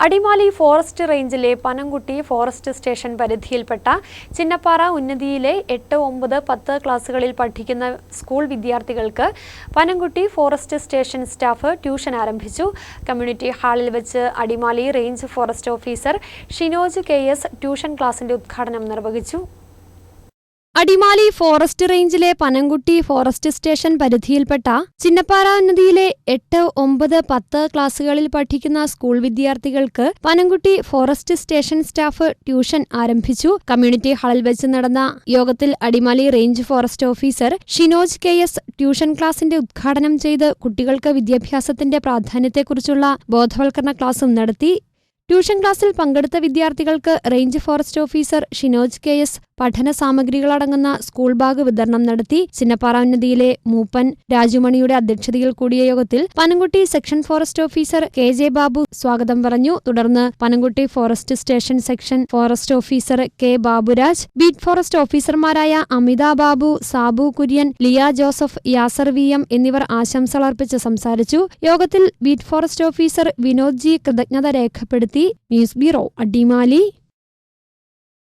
Adimali forest റേഞ്ചിലെ Panamkutty forest station പരിധിയിൽപ്പെട്ട ചിന്നപ്പാറ ഉന്നതിയിലെ എട്ട് ഒമ്പത് പത്ത് ക്ലാസ്സുകളിൽ പഠിക്കുന്ന സ്കൂൾ വിദ്യാർത്ഥികൾക്ക് Panamkutty forest station staff tuition ആരംഭിച്ചു. കമ്മ്യൂണിറ്റി ഹാളിൽ വെച്ച് Adimali range forest officer Shinoj K S tuition ക്ലാസിന്റെ ഉദ്ഘാടനം നിർവഹിച്ചു. അടിമാലി ഫോറസ്റ്റ് റേഞ്ചിലെ പനംകുട്ടി ഫോറസ്റ്റ് സ്റ്റേഷൻ പരിധിയിൽപ്പെട്ട ചിന്നപ്പാറ നദിയിലെ എട്ട് ഒമ്പത് പത്ത് ക്ലാസുകളിൽ പഠിക്കുന്ന സ്കൂൾ വിദ്യാർത്ഥികൾക്ക് Panamkutty forest station staff tuition ആരംഭിച്ചു. കമ്മ്യൂണിറ്റി ഹാളിൽ വെച്ച് നടന്ന യോഗത്തിൽ Adimali range forest officer Shinoj K S tuition ക്ലാസിന്റെ ഉദ്ഘാടനം ചെയ്ത് കുട്ടികൾക്ക് വിദ്യാഭ്യാസത്തിന്റെ പ്രാധാന്യത്തെക്കുറിച്ചുള്ള ബോധവൽക്കരണ ക്ലാസും നടത്തി. ട്യൂഷൻ ക്ലാസ്സിൽ പങ്കെടുത്ത വിദ്യാർത്ഥികൾക്ക് range forest officer Shinoj K S പഠന സാമഗ്രികളടങ്ങുന്ന സ്കൂൾ ബാഗ് വിതരണം നടത്തി ചിന്നപ്പാറ ഉന്നതിയിലെ മൂപ്പൻ രാജുമണിയുടെ അധ്യക്ഷതയിൽ കൂടിയ യോഗത്തിൽ Panamkutty section forest officer K J Babu സ്വാഗതം പറഞ്ഞു. തുടർന്ന് Panamkutty forest station section forest officer K Baburaj beat forest ഓഫീസർമാരായ Amitha Babu Sabu Kurian Liya Joseph Yasar V M എന്നിവർ ആശംസകളർപ്പിച്ച് സംസാരിച്ചു. യോഗത്തിൽ beat forest officer Vinod G കൃതജ്ഞത രേഖപ്പെടുത്തി. News bureau Adimali.